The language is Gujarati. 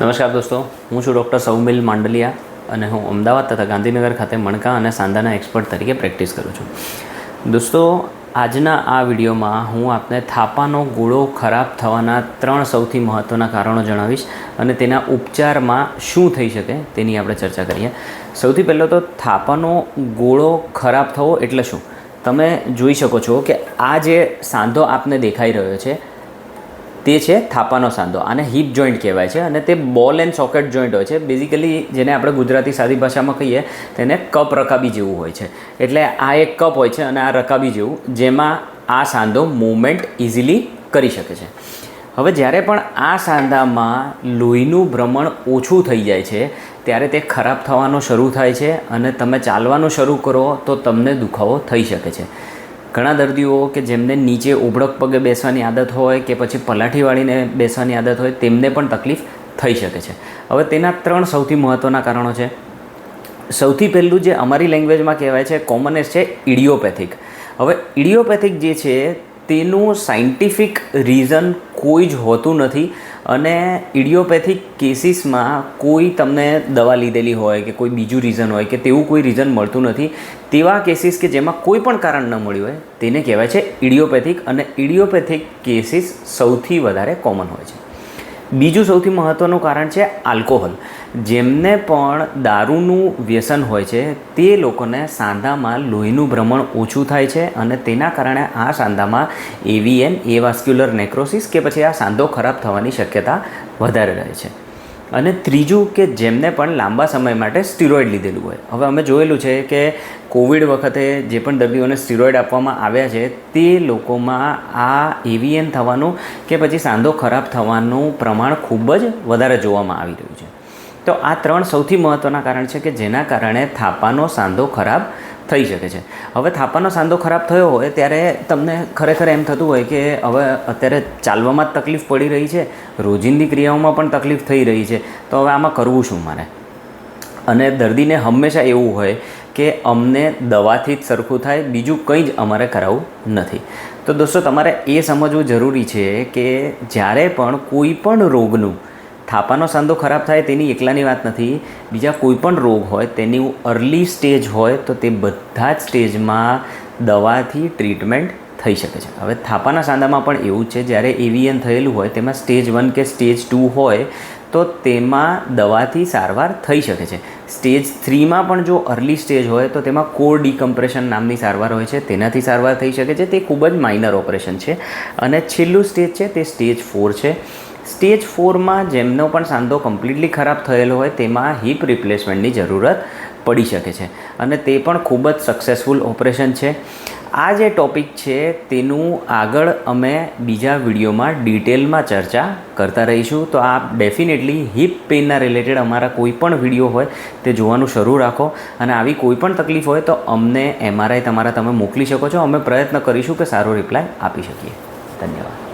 નમસ્કાર દોસ્તો, હું છું ડૉક્ટર સૌમિલ માંડલિયા અને હું અમદાવાદ તથા ગાંધીનગર ખાતે મણકા અને સાંધાના એક્સપર્ટ તરીકે પ્રેક્ટિસ કરું છું. દોસ્તો, આજના આ વિડીયોમાં હું આપને થાપાનો ગોળો ખરાબ થવાના ત્રણ સૌથી મહત્ત્વના કારણો જણાવીશ અને તેના ઉપચારમાં શું થઈ શકે તેની આપણે ચર્ચા કરીએ. સૌથી પહેલાં તો થાપાનો ગોળો ખરાબ થવો એટલે શું? તમે જોઈ શકો છો કે આ જે સાંધો આપને દેખાઈ રહ્યો છે તે છે થાપાનો સાંધો. આને હિપ જોઈન્ટ કહેવાય છે અને તે બોલ એન્ડ સોકેટ જોઈન્ટ હોય છે. બેઝિકલી જેને આપણે ગુજરાતી સાદી ભાષામાં કહીએ તેને કપ રકાબી જેવું હોય છે. એટલે આ એક કપ હોય છે અને આ રકાબી જેવું, જેમાં આ સાંધો મૂવમેન્ટ ઇઝીલી કરી શકે છે. હવે જ્યારે પણ આ સાંધામાં લોહીનું ભ્રમણ ઓછું થઈ જાય છે, ત્યારે તે ખરાબ થવાનો શરૂ થાય છે અને તમે ચાલવાનું શરૂ કરો તો તમને દુખાવો થઈ શકે છે. ઘણા દર્દીઓ કે જેમને નીચે ઉભળક પગે બેસવાની આદત હોય કે પછી પલાઠી વાળીને બેસવાની આદત હોય, તેમને પણ તકલીફ થઈ શકે છે. હવે તેના ત્રણ સૌથી મહત્ત્વના કારણો છે. સૌથી પહેલું જે અમારી લેંગ્વેજમાં કહેવાય છે કોમનેસ છે ઇડિયોપેથિક હવે ઇડિયોપેથિક જે છે, તેનું સાયન્ટિફિક રીઝન કોઈ જ હોતું નથી. અને ઇડિયોપેથિક કેસીસમાં કોઈ તમને દવા લીધેલી હોય કે કોઈ બીજું રીઝન હોય કે તેવું કોઈ રીઝન મળતું નથી, તેવા કેસીસ કે જેમાં કોઈ પણ કારણ ન મળ્યું હોય, તેને કહેવાય છે ઇડિયોપેથિક અને ઇડિયોપેથિક કેસીસ સૌથી વધારે કોમન હોય છે. બીજું સૌથી મહત્ત્વનું કારણ છે આલ્કોહોલ. જેમને પણ દારૂનું વ્યસન હોય છે, તે લોકોને સાંધામાં લોહીનું ભ્રમણ ઓછું થાય છે અને તેના કારણે આ સાંધામાં એવીએન એવાસ્ક્યુલર નેક્રોસિસ કે પછી આ સાંધો ખરાબ થવાની શક્યતા વધારે રહે છે. અને ત્રીજું કે જેમને પણ લાંબા સમય માટે સ્ટીરોઇડ લીધેલું હોય. હવે અમે જોયેલું છે કે કોવિડ વખતે જે પણ દર્દીઓને સ્ટીરોઇડ આપવામાં આવ્યા છે, તે લોકોમાં આ એવીએન થવાનું કે પછી સાંધો ખરાબ થવાનું પ્રમાણ ખૂબ જ વધારે જોવામાં આવી રહ્યું છે. તો આ ત્રણ સૌથી મહત્ત્વના કારણ છે કે જેના કારણે થાપાનો સાંધો ખરાબ થઈ શકે છે. હવે થાપાનો સાંધો ખરાબ થયો હોય ત્યારે તમને ખરેખર એમ થતું હોય કે હવે અત્યારે ચાલવામાં જ તકલીફ પડી રહી છે, રોજિંદી ક્રિયાઓમાં પણ તકલીફ થઈ રહી છે, તો હવે આમાં કરવું શું મારે? અને દર્દીને હંમેશા એવું હોય કે અમને દવાથી જ સરખું થાય, બીજું કંઈ જ અમારે કરાવવું નથી. તો દોસ્તો, તમારે એ સમજવું જરૂરી છે કે જ્યારે પણ કોઈ પણ રોગનું થાપાનો સાંધો ખરાબ થાય તેની એકલાની વાત નથી. બીજા કોઈ પણ રોગ હોય, તેની અર્લી સ્ટેજ હોય, તો તે બધા જ સ્ટેજમાં દવાથી ટ્રીટમેન્ટ થઈ શકે છે. હવે થાપાના સાંધામાં પણ એવું છે, જ્યારે એવિયન થયેલું હોય, તેમાં સ્ટેજ વન કે સ્ટેજ ટુ હોય, તો તેમાં દવાથી સારવાર થઈ શકે છે. સ્ટેજ થ્રીમાં પણ જો અર્લી સ્ટેજ હોય, તો તેમાં કોર ડિકમ્પ્રેશન નામની સારવાર હોય છે. તેનાથી સારવાર થઈ શકે છે. તે ખૂબ જ માઇનર ઓપરેશન છે. અને છેલ્લું સ્ટેજ છે, તે સ્ટેજ ફોર છે. સ્ટેજ ફોરમાં જેમનો પણ સાંધો કમ્પ્લીટલી ખરાબ થયેલો હોય તેમાં હિપ રિપ્લેસમેન્ટની જરૂરત પડી શકે છે. અને તે પણ ખૂબ જ સક્સેસફુલ ઓપરેશન છે. આ જે ટૉપિક છે તેનું આગળ અમે બીજા વિડીયોમાં ડિટેલમાં ચર્ચા કરતા રહીશું. તો આપ ડેફિનેટલી હિપ પેઇનના રિલેટેડ અમારા કોઈ પણ વીડિયો હોય તે જોવાનું શરૂ રાખો. અને આવી કોઈ પણ તકલીફ હોય તો અમને એમઆરઆઈ તમારા તમે મોકલી શકો છો. અમે પ્રયત્ન કરીશું કે સારો રિપ્લાય આપી શકીએ. ધન્યવાદ.